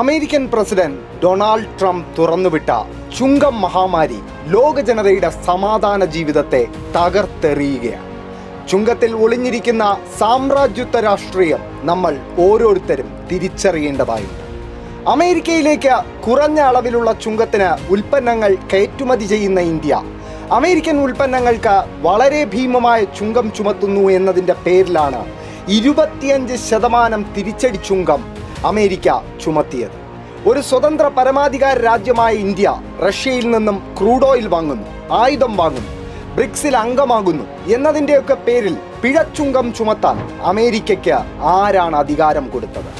American president Donald Trump തുറന്നുവിട്ട ചുങ്കം മഹാമാരി ലോക ജനതയുടെ സമാധാന ജീവിതത്തെ തകർത്തെറിയുകയാണ്. ചുങ്കത്തിൽ ഒളിഞ്ഞിരിക്കുന്ന സാമ്രാജ്യത്വ രാഷ്ട്രീയം നമ്മൾ ഓരോരുത്തരും തിരിച്ചറിയേണ്ടതായുണ്ട്. അമേരിക്കയിലേക്ക് കുറഞ്ഞ അളവിലുള്ള ചുങ്കത്തിന് ഉൽപ്പന്നങ്ങൾ കയറ്റുമതി ചെയ്യുന്ന ഇന്ത്യ അമേരിക്കൻ ഉൽപ്പന്നങ്ങൾക്ക് വളരെ ഭീമമായ ചുങ്കം ചുമത്തുന്നു എന്നതിന്റെ പേരിലാണ് ഇരുപത്തിയഞ്ച് ശതമാനം തിരിച്ചടി ചുങ്കം അമേരിക്ക ചുമത്തിയത്. ഒരു സ്വതന്ത്ര പരമാധികാര രാജ്യമായ ഇന്ത്യ റഷ്യയിൽ നിന്നും ക്രൂഡ് ഓയിൽ വാങ്ങുന്നു ആയുധം വാങ്ങുന്നു ബ്രിക്സിൽ അംഗമാകുന്നു എന്നതിന്റെയൊക്കെ പേരിൽ പിഴച്ചുങ്കം ചുമത്താൻ അമേരിക്കയ്ക്ക് ആരാണ് അധികാരം കൊടുത്തത്?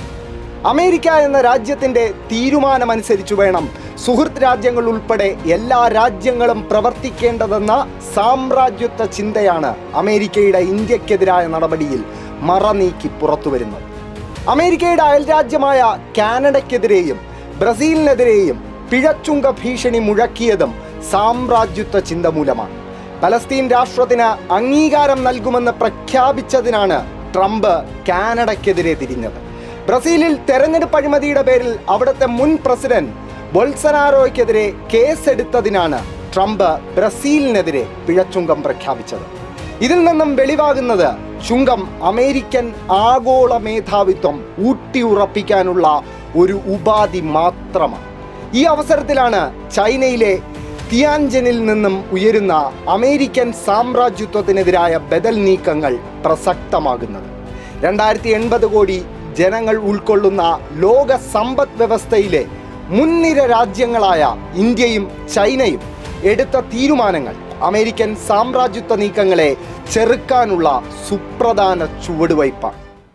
അമേരിക്ക എന്ന രാജ്യത്തിന്റെ തീരുമാനമനുസരിച്ച് വേണം സുഹൃത്ത് രാജ്യങ്ങൾ ഉൾപ്പെടെ എല്ലാ രാജ്യങ്ങളും പ്രവർത്തിക്കേണ്ടതെന്ന സാമ്രാജ്യത്വ ചിന്തയാണ് അമേരിക്കയുടെ ഇന്ത്യക്കെതിരായ നടപടിയിൽ മറ നീക്കി പുറത്തു വരുന്നത് അമേരിക്കയുടെ അയൽരാജ്യമായ കാനഡയ്ക്കെതിരെയും ബ്രസീലിനെതിരെയും പിഴച്ചുങ്ക ഭീഷണി മുഴക്കിയതും സാമ്രാജ്യത്വ ചിന്ത മൂലമാണ്. പലസ്തീൻ രാഷ്ട്രത്തിന് അംഗീകാരം നൽകുമെന്ന് പ്രഖ്യാപിച്ചതിനാണ് ട്രംപ് കാനഡയ്ക്കെതിരെ തിരിഞ്ഞത്. ബ്രസീലിൽ തെരഞ്ഞെടുപ്പ് അഴിമതിയുടെ പേരിൽ അവിടുത്തെ മുൻ പ്രസിഡന്റ് ബൊൾസനാരോയ്ക്കെതിരെ കേസെടുത്തതിനാണ് ട്രംപ് ബ്രസീലിനെതിരെ പിഴച്ചുങ്കം പ്രഖ്യാപിച്ചത്. ഇതിൽ നിന്നും വെളിവാകുന്നത് ചുങ്കം അമേരിക്കൻ ആഗോള മേധാവിത്വം ഊട്ടിയുറപ്പിക്കാനുള്ള ഒരു ഉപാധി മാത്രമാണ്. ഈ അവസരത്തിലാണ് ചൈനയിലെ തിയാൻജനിൽ നിന്നും ഉയരുന്ന അമേരിക്കൻ സാമ്രാജ്യത്വത്തിനെതിരായ ബദൽ നീക്കങ്ങൾ പ്രസക്തമാകുന്നത്. രണ്ടായിരത്തി എൺപത് കോടി ജനങ്ങൾ ഉൾക്കൊള്ളുന്ന ലോക സമ്പദ് വ്യവസ്ഥയിലെ മുൻനിര രാജ്യങ്ങളായ ഇന്ത്യയും ചൈനയും എടുത്ത തീരുമാനങ്ങൾ അമേരിക്കൻ സാമ്രാജ്യത്വ നീക്കങ്ങളെ ചെറുക്കാനുള്ള സുപ്രധാന ചുവടുവയ്പ്പാണ്.